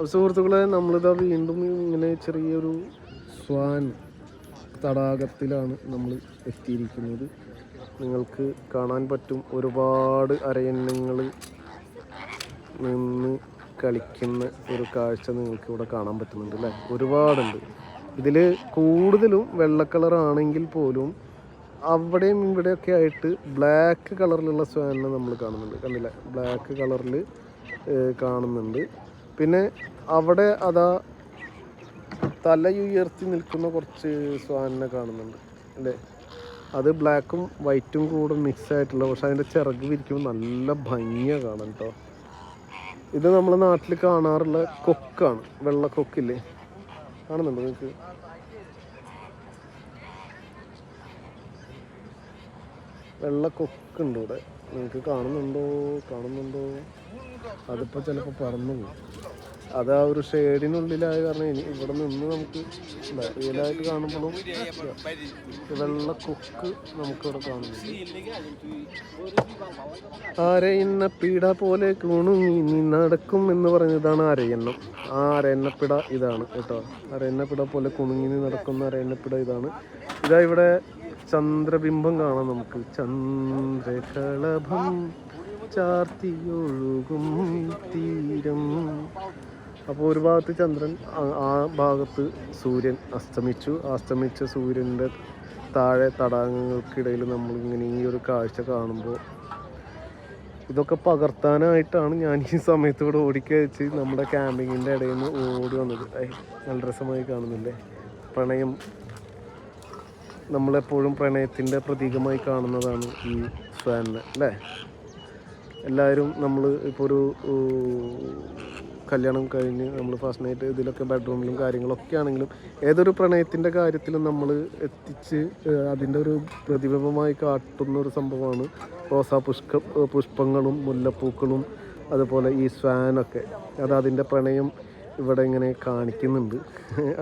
സുഹൃത്തുക്കളെ നമ്മളിതാ വീണ്ടും ഇങ്ങനെ ചെറിയൊരു സ്വാൻ തടാകത്തിലാണ് നമ്മൾ എത്തിയിരിക്കുന്നത്. നിങ്ങൾക്ക് കാണാൻ പറ്റും ഒരുപാട് അരയന്നങ്ങൾ നിന്ന് കളിക്കുന്ന ഒരു കാഴ്ച നിങ്ങൾക്ക് ഇവിടെ കാണാൻ പറ്റുന്നുണ്ട് അല്ലേ? ഒരുപാടുണ്ട്. ഇതിൽ കൂടുതലും വെള്ള കളർ ആണെങ്കിൽ പോലും അവിടെയും ഇവിടെയൊക്കെ ആയിട്ട് ബ്ലാക്ക് കളറിലുള്ള സ്വാനിനെ നമ്മൾ കാണുന്നുണ്ട്. കണ്ടില്ല? ബ്ലാക്ക് കളറിൽ കാണുന്നുണ്ട്. പിന്നെ അവിടെ അതാ തലയുയർത്തി നിൽക്കുന്ന കുറച്ച് സ്വാനിനെ കാണുന്നുണ്ട്. അല്ലേ? അത് ബ്ലാക്കും വൈറ്റും കൂടെ മിക്സ് ആയിട്ടുള്ള പക്ഷെ അതിന്റെ ചിറക് വിരിക്കുമ്പോൾ നല്ല ഭംഗിയാണ് കാണാൻ കേട്ടോ ഇത് നമ്മളെ നാട്ടിൽ കാണാറുള്ള കൊക്കാണ്. വെള്ള കൊക്കില്ലേ? കാണുന്നുണ്ടോ നിങ്ങൾക്ക് വെള്ള കൊക്കുണ്ട് ഇവിടെ. നിങ്ങൾക്ക് കാണുന്നുണ്ടോ? കാണുന്നുണ്ടോ? അതിപ്പോൾ ചിലപ്പോൾ പറന്നു പോകും അത് ആ ഒരു ഷെയ്ഡിനുള്ളിലായ കാരണം ഇനി ഇവിടെ നിന്ന് നമുക്ക് റിയലായിട്ട് കാണുമ്പോഴും വെള്ള കൊക്ക് നമുക്കിവിടെ കാണുന്നുണ്ട്. പീഡ പോലെ കുണുങ്ങി നടക്കും എന്ന് പറഞ്ഞതാണ് അരയന്നം ആ അരയന്നപ്പിട ഇതാണ് കേട്ടോ. അരയന്നപ്പിട പോലെ കുണുങ്ങി നടക്കുന്ന അരയന്നപ്പിട ഇതാണ്. ഇതാ ഇവിടെ ചന്ദ്രബിംബം കാണാം നമുക്ക്. ചന്ദ്രകളഭം ചാർത്തിയൊഴുകും തീരം. അപ്പോൾ ഒരു ഭാഗത്ത് ചന്ദ്രൻ ആ- ഭാഗത്ത് സൂര്യൻ അസ്തമിച്ചു. അസ്തമിച്ച സൂര്യന്റെ താഴെ തടാകങ്ങൾക്കിടയിൽ നമ്മളിങ്ങനെ ഈ ഒരു കാഴ്ച കാണുമ്പോൾ ഇതൊക്കെ പകർത്താനായിട്ടാണ് ഞാൻ ഈ സമയത്ത് ഇവിടെ ഓടിക്കഴിച്ച് നമ്മുടെ ക്യാമ്പിങ്ങിന്റെ ഇടയിൽ നിന്ന് ഓടി വന്നത്. നല്ല രസമായി കാണുന്നില്ലേ? പ്രണയം നമ്മളെപ്പോഴും പ്രണയത്തിന്റെ പ്രതീകമായി കാണുന്നതാണ് ഈ ഫാനിനെ അല്ലേ? എല്ലാവരും നമ്മൾ ഇപ്പോൾ ഒരു കല്യാണം കഴിഞ്ഞ് നമ്മൾ ഫസ്റ്റ് നൈറ്റ് ഇതിലൊക്കെ ബെഡ്റൂമിലും കാര്യങ്ങളൊക്കെ ആണെങ്കിലും ഏതൊരു പ്രണയത്തിന്റെ കാര്യത്തിലും നമ്മൾ എത്തിച്ച് അതിന്റെ ഒരു പ്രതിബിംബമായി കാട്ടുന്ന ഒരു സംഭവമാണ് റോസാ പുഷ്ക പുഷ്പങ്ങളും മുല്ലപ്പൂക്കളും അതുപോലെ ഈ സ്വാനൊക്കെ അത് അതിന്റെ പ്രണയം ഇവിടെ ഇങ്ങനെ കാണിക്കുന്നുണ്ട്.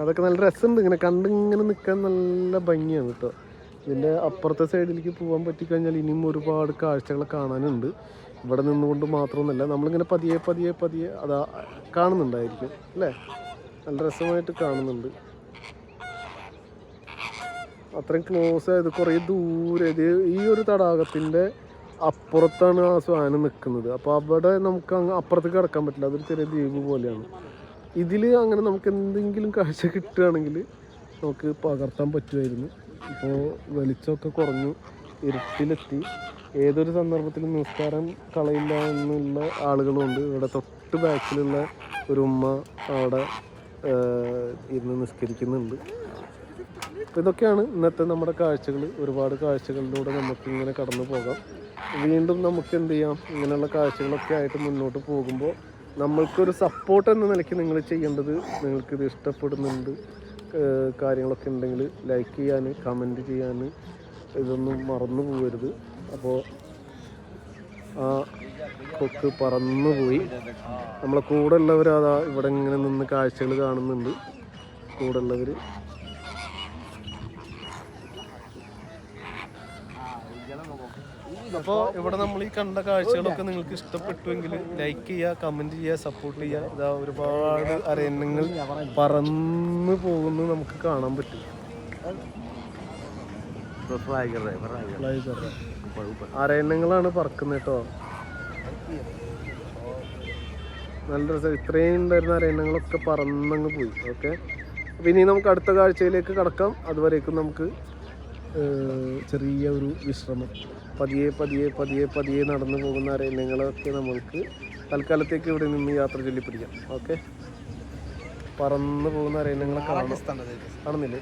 അതൊക്കെ നല്ല രസമുണ്ട്. ഇങ്ങനെ കണ്ടിങ്ങനെ നിൽക്കാൻ നല്ല ഭംഗിയാണ് കേട്ടോ ഇതിന്റെ അപ്പുറത്തെ സൈഡിലേക്ക് പോകാൻ പറ്റിക്കഴിഞ്ഞാൽ ഇനിയും ഒരുപാട് കാഴ്ചകൾ കാണാനുണ്ട്. ഇവിടെ നിന്നുകൊണ്ട് മാത്രമൊന്നുമല്ല നമ്മളിങ്ങനെ പതിയെ പതിയെ പതിയെ അതാ കാണുന്നുണ്ടായിരിക്കും അല്ലേ? നല്ല രസമായിട്ട് കാണുന്നുണ്ട്. അത്രയും ക്ലോസ് ആയത് കുറേ ദൂരെ ഇത് ഈ ഒരു തടാകത്തിന്റെ അപ്പുറത്താണ് ആ സ്വാനം നിൽക്കുന്നത്. അപ്പോൾ അവിടെ നമുക്ക് അങ്ങ് അപ്പുറത്തേക്ക് കിടക്കാൻ പറ്റില്ല. അതൊരു ചെറിയ ദ്വീപ് പോലെയാണ്. ഇതിൽ അങ്ങനെ നമുക്ക് എന്തെങ്കിലും കാഴ്ച കിട്ടുകയാണെങ്കിൽ നമുക്ക് പകർത്താൻ പറ്റുമായിരുന്നു. ഇപ്പോൾ വെളിച്ചമൊക്കെ കുറഞ്ഞു ഇരുട്ടിലെത്തി. ഏതൊരു സന്ദർഭത്തിലും നിസ്കാരം കളയില്ല എന്നുള്ള ആളുകളുണ്ട്. ഇവിടെ തൊട്ട് ബാക്കിലുള്ള ഒരു ഉമ്മ അവിടെ ഇരുന്ന് നിസ്കരിക്കുന്നുണ്ട്. അപ്പോൾ ഇതൊക്കെയാണ് ഇന്നത്തെ നമ്മുടെ കാഴ്ചകൾ ഒരുപാട് കാഴ്ചകളിലൂടെ നമുക്കിങ്ങനെ കടന്നു പോകാം വീണ്ടും നമുക്ക് എന്ത് ചെയ്യാം? ഇങ്ങനെയുള്ള കാഴ്ചകളൊക്കെ ആയിട്ട് മുന്നോട്ട് പോകുമ്പോൾ നമ്മൾക്കൊരു സപ്പോർട്ട് എന്ന നിലയ്ക്ക് നിങ്ങൾ ചെയ്യേണ്ടത് നിങ്ങൾക്കിത് ഇഷ്ടപ്പെടുന്നുണ്ട് കാര്യങ്ങളൊക്കെ ഉണ്ടെങ്കിൽ ലൈക്ക് ചെയ്യാൻ കമന്റ് ചെയ്യാൻ ഇതൊന്നും മറന്നു പോകരുത്. അപ്പോൾ ആ കൊക്ക് പറന്നു പോയി. നമ്മളെ കൂടെ ഉള്ളവർ അതാ ഇവിടെ ഇങ്ങനെ നിന്ന് കാഴ്ചകൾ കാണുന്നുണ്ട്. കൂടെ ഉള്ളവർ അപ്പോൾ ഇവിടെ നമ്മൾ ഈ കണ്ട കാഴ്ചകളൊക്കെ നിങ്ങൾക്ക് ഇഷ്ടപ്പെട്ടുവെങ്കിൽ ലൈക്ക് ചെയ്യുക കമന്റ് ചെയ്യുക സപ്പോർട്ട് ചെയ്യുക. ഇതാ ഒരുപാട് അരയന്നങ്ങൾ പറന്ന് പോകുന്നത് നമുക്ക് കാണാൻ പറ്റും. അരയന്നങ്ങളാണ് പറക്കുന്നത് കേട്ടോ. നല്ല രസം. ഇത്രയും ഉണ്ടായിരുന്ന അരയണ്ണങ്ങളൊക്കെ പറന്നങ്ങ് പോയി. ഓക്കെ അപ്പം ഇനി നമുക്ക് അടുത്ത കാഴ്ചയിലേക്ക് കടക്കാം. അതുവരേക്കും നമുക്ക് ചെറിയ ഒരു വിശ്രമം. പതിയെ പതിയെ പതിയെ പതിയെ നടന്നു പോകുന്ന അരയന്നങ്ങളൊക്കെ നമ്മൾക്ക് തൽക്കാലത്തേക്ക് ഇവിടെ നിന്ന് യാത്ര ചൊല്ലിപ്പിടിക്കാം. ഓക്കെ? പറന്നു പോകുന്ന അരയന്നങ്ങളെ കാണാം. കാണുന്നില്ലേ?